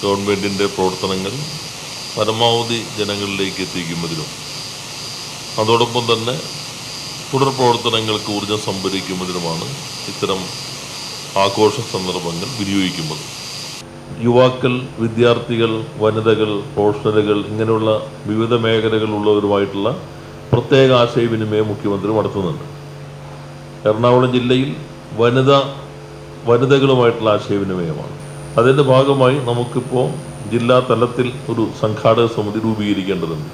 ഗവൺമെന്റിന്റെ പ്രവർത്തനങ്ങൾ പരമാവധി ജനങ്ങളിലേക്ക് എത്തിക്കുന്നതിനും അതോടൊപ്പം തന്നെ തുടർ പ്രവർത്തനങ്ങൾക്ക് ഊർജം സംഭരിക്കുന്നതിനുമാണ് ഇത്തരം ആഘോഷ സന്ദർഭങ്ങൾ വിനിയോഗിക്കുന്നത് യുവാക്കൾ വിദ്യാർത്ഥികൾ വനിതകൾ പ്രൊഫഷണലുകൾ ഇങ്ങനെയുള്ള വിവിധ മേഖലകളിലുള്ളവരുമായിട്ടുള്ള പ്രത്യേക ആശയവിനിമയം മുഖ്യമന്ത്രി നടത്തുന്നുണ്ട്. എറണാകുളം ജില്ലയിൽ വനിത വനിതകളുമായിട്ടുള്ള ആശയവിനിമയമാണ്. അതിന്റെ ഭാഗമായി നമുക്കിപ്പോൾ ജില്ലാ തലത്തിൽ ഒരു സംഘാടക സമിതി രൂപീകരിക്കേണ്ടതുണ്ട്.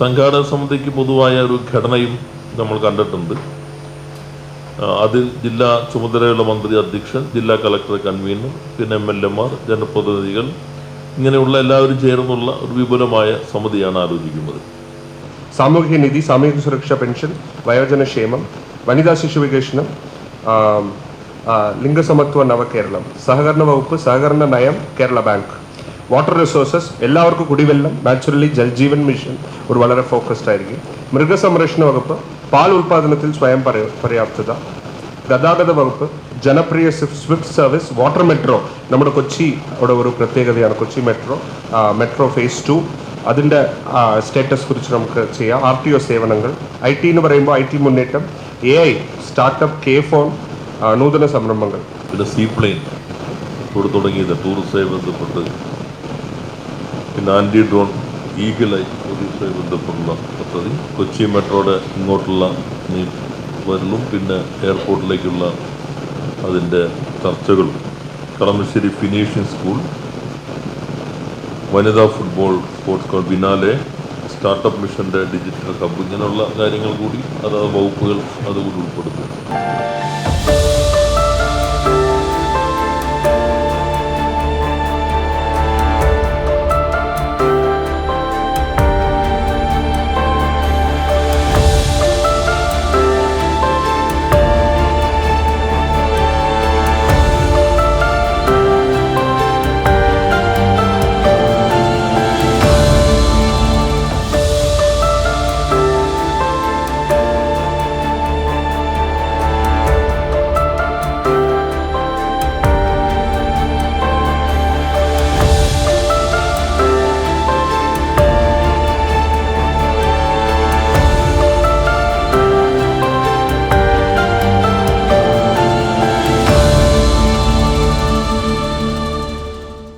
സംഘാടക സമിതിക്ക് പൊതുവായ ഒരു ഘടനയും നമ്മൾ കണ്ടിട്ടുണ്ട്. അതിൽ ജില്ലാ ചുമതലയുള്ള മന്ത്രി അധ്യക്ഷൻ ജില്ലാ കളക്ടർ കൺവീനർ പിന്നെ എം എൽ എമാർ ജനപ്രതിനിധികൾ ഇങ്ങനെയുള്ള എല്ലാവരും ചേർന്നുള്ള ഒരു വിപുലമായ സമിതിയാണ് ആലോചിക്കുന്നത്. സാമൂഹികനീതി സാമൂഹിക സുരക്ഷ പെൻഷൻ വയോജനക്ഷേമം വനിതാ ശിശു വികസനം ലിംഗസമത്വ നവകേരളം സഹകരണ വകുപ്പ് സഹകരണ നയം കേരള ബാങ്ക്. വാട്ടർ റിസോഴ്സസ് എല്ലാവർക്കും കുടിവെള്ളം നാച്ചുറലി ജൽജീവൻ മിഷൻ ഒരു വളരെ ഫോക്കസ്ഡ് ആയിരിക്കും. മൃഗസംരക്ഷണ വകുപ്പ് പാൽ ഉൽപാദനത്തിൽ സ്വയം പര്യാപ്തത ഗതാഗത വകുപ്പ് ജനപ്രിയ സ്വിഫ്റ്റ് സർവീസ് വാട്ടർ മെട്രോ. നമ്മുടെ കൊച്ചി അവിടെ ഒരു പ്രത്യേകതയാണ് Kochi metro. Metro phase two അതിന്റെ സ്റ്റേറ്റസ് കുറിച്ച് നമുക്ക് ചെയ്യാം. ആർ ടി ഒ സേവനങ്ങൾ. ഐ ടി എന്ന് പറയുമ്പോൾ ഐ ടി മുന്നേറ്റം. A I startup K phone നൂതന സംരംഭങ്ങൾ. പിന്നെ സീപ്ലെയിൻ ഇവിടെ തുടങ്ങിയത് ടൂറിസവുമായി ബന്ധപ്പെട്ട്. പിന്നെ ആന്റി ഡ്രോൺ ഈഗിളായി ടൂറിസവുമായി ബന്ധപ്പെട്ടുള്ള പദ്ധതി. കൊച്ചി മെട്രോയുടെ ഇങ്ങോട്ടുള്ള വരലും പിന്നെ എയർപോർട്ടിലേക്കുള്ള അതിന്റെ ചർച്ചകളും. കളമശ്ശേരി ഫിനീഷിംഗ് സ്കൂൾ വനിതാ football sports call biennale startup മിഷന്റെ ഡിജിറ്റൽ ഹബ്ബ് ഇങ്ങനെയുള്ള കാര്യങ്ങൾ കൂടി അതാത് വകുപ്പുകൾ അതുകൂടി ഉൾപ്പെടുത്തും.